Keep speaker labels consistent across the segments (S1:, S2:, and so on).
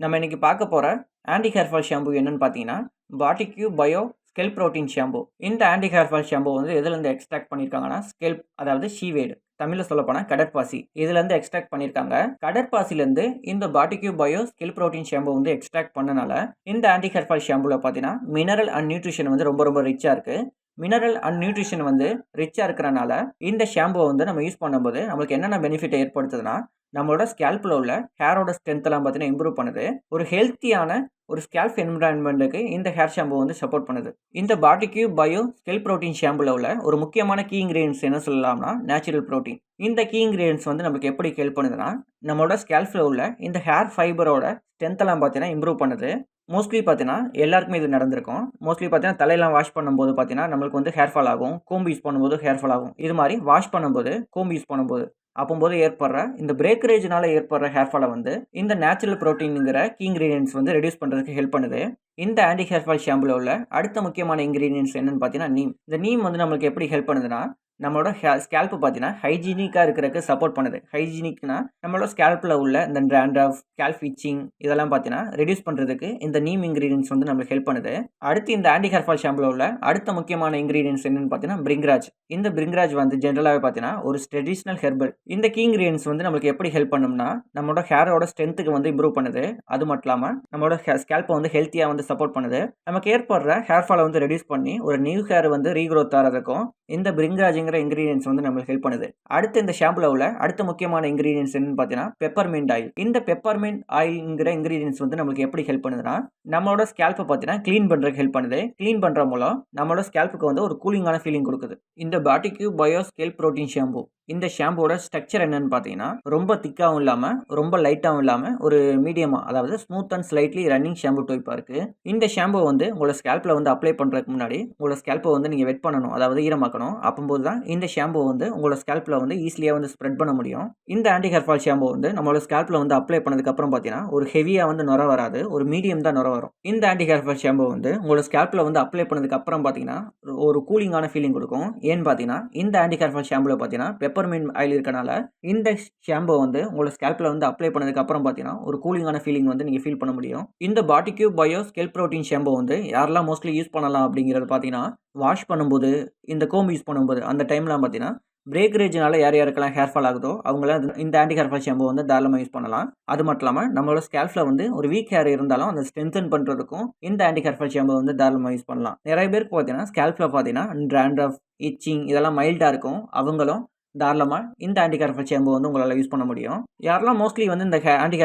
S1: நம்ம இன்றைக்கி பார்க்க போகிற ஆன்டி ஹேர் ஃபால் ஷாம்பு என்னென்னு பார்த்தீங்கன்னா பாட்டிக்யூ பயோ ஸ்கெல் ப்ரோட்டீன் ஷாம்பு இந்த ஆன்டி ஹேர் ஃபால் ஷாம்பு வந்து எதுலேருந்து எக்ஸ்ட்ராக்ட் பண்ணியிருக்காங்கன்னா ஸ்கெல்ப் அதாவது ஷீவேடு தமிழில் சொல்லப்போனால் கடற்பாசி. இதுலேருந்து எக்ஸ்ட்ராக்ட் பண்ணியிருக்காங்க கடற்பாசிலேருந்து இந்த பாட்டிக்யூ பயோ ஸ்கில் ப்ரோட்டீன் ஷாம்பு வந்து எக்ஸ்ட்ராக்ட் பண்ணனால இந்த ஆன்டி ஹேர் ஃபால் ஷாம்புவில் பார்த்தீங்கன்னா மினரல் அண்ட் நியூட்ரிஷன் வந்து ரொம்ப ரொம்ப ரிச்சாக இருக்குது மினரல் அண்ட் நியூட்ரிஷன் வந்து ரிச்சாக இருக்கிறனால இந்த ஷாம்புவை வந்து நம்ம யூஸ் பண்ணும்போது நம்மளுக்கு என்னென்ன பெனிஃபிட்டை ஏற்படுத்துதுன்னா நம்மளோட ஸ்கேல்பில் உள்ள ஹேரோட ஸ்ட்ரென்த்தெல்லாம் பார்த்தீங்கன்னா இம்ப்ரூவ் பண்ணுது. ஒரு ஹெல்த்தியான ஒரு ஸ்கேல்ப் என்விரான்மெண்ட்டுக்கு இந்த ஹேர் ஷாம்பு வந்து சப்போர்ட் பண்ணுது. இந்த பாட்டிக்யூ பயோ ஸ்கெல் ப்ரோட்டீன் ஷாம்புல உள்ள ஒரு முக்கியமான கீ இன்கிரீடியன்ஸ் என்ன சொல்லலாம்னா நேச்சுரல் ப்ரோட்டீன் இந்த கீ இன்கிரீடியன்ஸ் வந்து நமக்கு எப்படி ஹெல்ப் பண்ணுதுன்னா நம்மளோட ஸ்கேல்ஃபில் உள்ள இந்த ஹேர் ஃபைபரோட ஸ்ட்ரென்த்தெல்லாம் பார்த்தீங்கன்னா இம்ப்ரூவ் பண்ணுது. மோஸ்ட்லி பார்த்தீங்கன்னா எல்லாருக்குமே இது நடந்திருக்கும். மோஸ்ட்லி பார்த்தீங்கன்னா தலையெல்லாம் வாஷ் பண்ணும்போது பார்த்தீங்கன்னா நம்மளுக்கு வந்து ஹேர் ஃபால் ஆகும். கோம்பு யூஸ் பண்ணும்போது ஹேர் ஃபால் ஆகும். இது மாதிரி வாஷ் பண்ணும்போது கோம்பு யூஸ் பண்ணும்போது அப்போது ஏற்படுற இந்த பிரேக்கரேஜ்னால ஏற்படுற ஹேர் ஃபாலை வந்து இந்த நேச்சுரல் ப்ரோட்டீனுங்கிற கீ இன்கிரீடியன்ஸ் வந்து ரெடியூஸ் பண்ணுறதுக்கு ஹெல்ப் பண்ணுது. இந்த ஆன்டி ஹேர் ஃபால் ஷாம்பில் உள்ள அடுத்த முக்கியமான இன்கிரீடியன்ஸ் என்னன்னு பார்த்தீங்கன்னா நீம் இந்த நீம் வந்து நம்மளுக்கு எப்படி ஹெல்ப் பண்ணுதுன்னா நம்மளோட ஹே ஸ்கேல்ப்பு பார்த்தீங்கன்னா ஹைஜீனிக்காக இருக்கிறதுக்கு சப்போர்ட் பண்ணுது. ஹைஜீனிக்னா நம்மளோட ஸ்கேல்ப்பில் உள்ள இந்த ட்ராண்ட்ரஃப் ஸ்கேல்ப் இச்சிங் இதெல்லாம் பார்த்தீங்கன்னா ரெடியூஸ் பண்ணுறதுக்கு இந்த நீம் இன்கிரீடியன்ஸ் வந்து நம்மளுக்கு ஹெல்ப் பண்ணுது. அடுத்து இந்த ஆன்டி ஹேர் ஃபால் ஷாம்பில் உள்ள அடுத்த முக்கியமான இன்கிரீடியன்ஸ் என்னன்னு பார்த்தீங்கன்னா பிரிங்ராஜ் இந்த பிரிங்ராஜ் வந்து ஜென்ரலாகவே பார்த்தீங்கன்னா ஒரு ட்ரெடிஷ்னல் ஹெர்பல் இந்த கீ இன்கிரீடியன்ஸ் வந்து நம்மளுக்கு எப்படி ஹெல்ப் பண்ணும்னா நம்மளோட ஹேரோட ஸ்ட்ரென்த்துக்கு வந்து இம்ப்ரூவ் பண்ணுது. அது மட்டும் இல்லாமல் நம்மளோட ஸ்கேல்ப்பை வந்து ஹெல்த்தியாக வந்து சப்போர்ட் பண்ணுது. நமக்கு ஏற்படுற ஹேர் ஃபாலை வந்து ரெடியூஸ் பண்ணி ஒரு நியூ ஹேர் வந்து ரீக்ரோத் ஆகிறதுக்கும் இந்த பிரிங்கராஜுங்கிற இன்கிரீடியன்ஸ் வந்து நம்மளுக்கு ஹெல்ப் பண்ணுது. அடுத்து இந்த ஷாம்புல உள்ள அடுத்த முக்கியமான இன்கிரீடியன்ஸ் என்னன்னு பார்த்தீங்கன்னா பெப்பர்மெண்ட் ஆயில் இந்த பெப்பர்மெண்ட் ஆயில்ங்கிற இன்கிரீடியன்ஸ் வந்து நம்மளுக்கு எப்படி ஹெல்ப் பண்ணுதுன்னா நம்மளோட ஸ்கேல்ப்பை பார்த்தீங்கன்னா க்ளீன் பண்ணுறதுக்கு ஹெல்ப் பண்ணுது. க்ளீன் பண்ணுற மூலம் நம்மளோட ஸ்கேல்ப்புக்கு வந்து ஒரு கூலிங்கான ஃபீலிங் கொடுக்குது. இந்த பாட்டிக்யூ பயோ ஸ்கேல் ப்ரோட்டீன் ஷாம்பு இந்த ஷாம்போட ஸ்ட்ரக்சர் என்னன்னு பார்த்தீங்கன்னா ரொம்ப திக்காகவும் இல்லாமல் ரொம்ப லைட்டாகவும் இல்லாமல் ஒரு மீடியமாக அதாவது smooth and slightly running shampoo டைப்பாக இருக்குது இந்த ஷாம்பு வந்து உங்களோட ஸ்கேல்ப்பில் வந்து அப்ளை பண்ணுறதுக்கு முன்னாடி உங்களோட ஸ்கேல்ப்பை வந்து நீங்கள் வெட் பண்ணணும் அதாவது ஈரமாக்கணும். அப்போது தான் இந்த ஷாம்பு வந்து உங்களோட ஸ்கேல்ப்பில் வந்து ஈஸியாக வந்து ஸ்ப்ரெட் பண்ண முடியும். இந்த ஆன்டி ஹேர் ஃபால் ஷாம்பு வந்து நம்மளோட ஸ்கேல்பில் வந்து அப்ளை பண்ணதுக்கப்புறம் பார்த்தீங்கன்னா ஒரு ஹெவியாக வந்து நுர வராது ஒரு மீடியம் தான் நுர வரும். இந்த ஆன்டி ஹேர் ஃபால் ஷாம்பு வந்து உங்களோட ஸ்கேல்ப்பில் வந்து அப்ளை பண்ணதுக்கப்புறம் பார்த்தீங்கன்னா ஒரு கூலிங்கான ஃபீலிங் கொடுக்கும். ஏன்னு பார்த்தீங்கன்னா இந்த ஆன்டி ஹேர் ஃபால் ஷாம்பில் பார்த்தீங்கன்னா பெப்பர்மெண்ட் ஆயில் இருக்கனால இந்த ஷாம்பு வந்து உங்களோட ஸ்கேல்பில் வந்து அப்ளை பண்ணதுக்கு அப்புறம் பார்த்தீங்கன்னா ஒரு கூலிங்கான ஃபீலிங் வந்து நீங்கள் ஃபீல் பண்ண முடியும். இந்த பாட்டிக்யூ பயோ ஸ்கெல்ப் ப்ரோட்டீன் ஷாம்பு வந்து யாரெல்லாம் மோஸ்ட்லி யூஸ் பண்ணலாம் அப்படிங்கிறது பார்த்தீங்கன்னா வாஷ் பண்ணும்போது இந்த கோம்பு யூஸ் பண்ணும்போது அந்த டைம்லாம் பார்த்தீங்கன்னா பிரேக்கரேஜ்னால யார் யாருக்கெல்லாம் ஹேர் ஃபால் ஆகுதோ அவங்களாம் இந்த ஆன்டி ஹேர் ஃபால் ஷாம்பு வந்து தாராளமாக யூஸ் பண்ணலாம். அது மட்டும் இல்லாமல் நம்மளோட ஸ்கேல்ஃபில் வந்து ஒரு வீக் ஹேர் இருந்தாலும் அந்த ஸ்ட்ரென்தன் பண்ணுறதுக்கும் இந்த ஆன்டி ஹேர் ஃபால் ஷாம்பு வந்து தாராளமாக யூஸ் பண்ணலாம். நிறைய பேருக்கு பார்த்தீங்கன்னா ஸ்கேல்ஃபில் பார்த்தீங்கன்னா ட்ராண்ட்ரஃப் இச்சிங் இதெல்லாம் மைல்டாக இருக்கும். அவங்களும் தாராளமாக இந்த ஆன்டி ஷேம்பை வந்து உங்களால் யூஸ் பண்ண முடியும். யாரெல்லாம் மோஸ்ட்லி வந்து இந்த ஹே ஆன்டி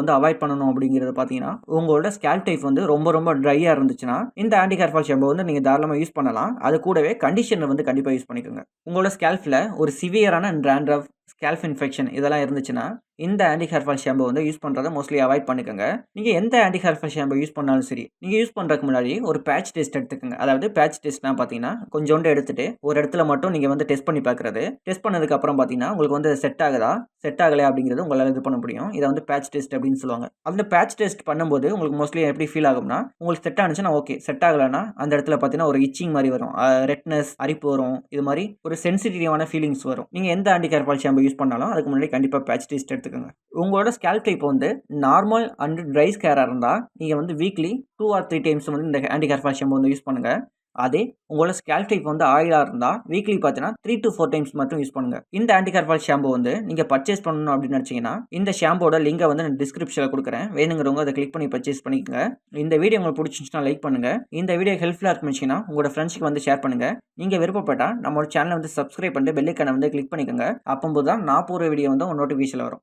S1: வந்து அவாய்ட் பண்ணணும் அப்படிங்கிறது பார்த்தீங்கன்னா உங்களோட ஸ்கேல் டைப் வந்து ரொம்ப ரொம்ப ட்ரையாக இருந்துச்சுன்னா இந்த ஆன்டி ஹேர் ஃபால் வந்து நீங்கள் தாராளமாக யூஸ் பண்ணலாம். அது கூடவே கண்டிஷனை வந்து கண்டிப்பாக யூஸ் பண்ணிக்கோங்க. உங்களோட ஸ்கேல்ஃபில் ஒரு சிவியரான ட்ராண்ட்ரஃப் ஸ்கேல்ஃப் இன்ஃபெக்ஷன் இதெல்லாம் இருந்துச்சுன்னா இந்த ஆன்டி ஹேர் ஷாம்பு வந்து யூஸ் பண்ணுறத மோஸ்ட்லி அவாய்ட் பண்ணிக்கோங்க. நீங்கள் எந்த ஆன்டி ஹேர் ஷாம்பு யூஸ் பண்ணாலும் சரி நீங்கள் யூஸ் பண்ணுறதுக்கு முன்னாடி ஒரு பேட்ச் டெஸ்ட் எடுத்துக்கோங்க. அதாவது பேட்ச் டெஸ்ட்னா பார்த்தீங்கன்னா கொஞ்சோண்டு எடுத்துட்டு ஒரு இடத்துல மட்டும் நீங்கள் வந்து டெஸ்ட் பண்ணி பார்க்குறது டெஸ்ட் பண்ணதுக்கப்புறம் பார்த்தீங்கன்னா உங்களுக்கு வந்து செட் ஆகுதா? செட் ஆகலை அப்படிங்கிறது உங்களால் இது பண்ண முடியும். இதை வந்து பேட்ச் டெஸ்ட் அப்படின்னு சொல்லுவாங்க. அந்த பேட்ச் டெஸ்ட் பண்ணும்போது உங்களுக்கு மோஸ்ட்லி எப்படி ஃபீல் ஆகும்னா உங்களுக்கு செட் ஆனிச்சுன்னா ஓகே செட் ஆகலைன்னா அந்த இடத்துல பார்த்தீங்கன்னா ஒரு இச்சிங் மாதிரி வரும். ரெட்னஸ் அரிப்பு வரும். இது மாதிரி ஒரு சென்சிட்டிவான ஃபீலிங்ஸ் வரும். நீங்கள் எந்த ஆன்டி ஹேர்ஃபால் ஷாம்பு யூஸ் பண்ணாலும் அதுக்கு முன்னாடி கண்டிப்பாக பேட்ச் டெஸ்ட் எடுத்துக்கோங்க. உங்களோட ஸ்கேல் டைப் வந்து நார்மல் அண்ட் ட்ரை ஸ்கேராக இருந்தால் நீங்கள் வந்து weekly two or three times வந்து இந்த ஆன்டி ஹேர் ஃபால் ஷாம்பு வந்து யூஸ் பண்ணுங்கள் அதே உங்களோட ஸ்கேல் டைப் வந்து ஆயிலாக இருந்தால் வீக்லி பார்த்தீங்கன்னா த்ரீ டு ஃபோர் டைம்ஸ் மட்டும் யூஸ் பண்ணுங்கள் இந்த ஆன்டி ஷாம்பு வந்து நீங்கள் பர்ச்சேஸ் பண்ணணும் அப்படின்னு நினச்சிங்கன்னா இந்த ஷாம்போட லிங்கை வந்து நான் டிஸ்கிரிப்ஷனில் கொடுக்குறேன். வேணுங்கிறவங்க அதை கிளிக் பண்ணி பர்ச்சேஸ் பண்ணிக்கோங்க. இந்த வீடியோ உங்களுக்கு பிடிச்சிருந்துச்சுன்னா லைக் பண்ணுங்கள் இந்த வீடியோ ஹெல்ப்ஃபுல்லாக இருந்துச்சுன்னா உங்களோட ஃப்ரெண்ட்ஸ்க்கு வந்து ஷேர் பண்ணுங்கள் நீங்கள் விருப்பப்பட்டால் நம்மளோட சேனலை வந்து சப்ஸ்கிரைப் பண்ணிட்டு பெல்லைக்கான வந்து கிளிக் பண்ணிக்கோங்க. அப்போது தான் நான் போகிற வீடியோ வந்து உங்கள் நோட்டிஃபிகேஷன் வரும்.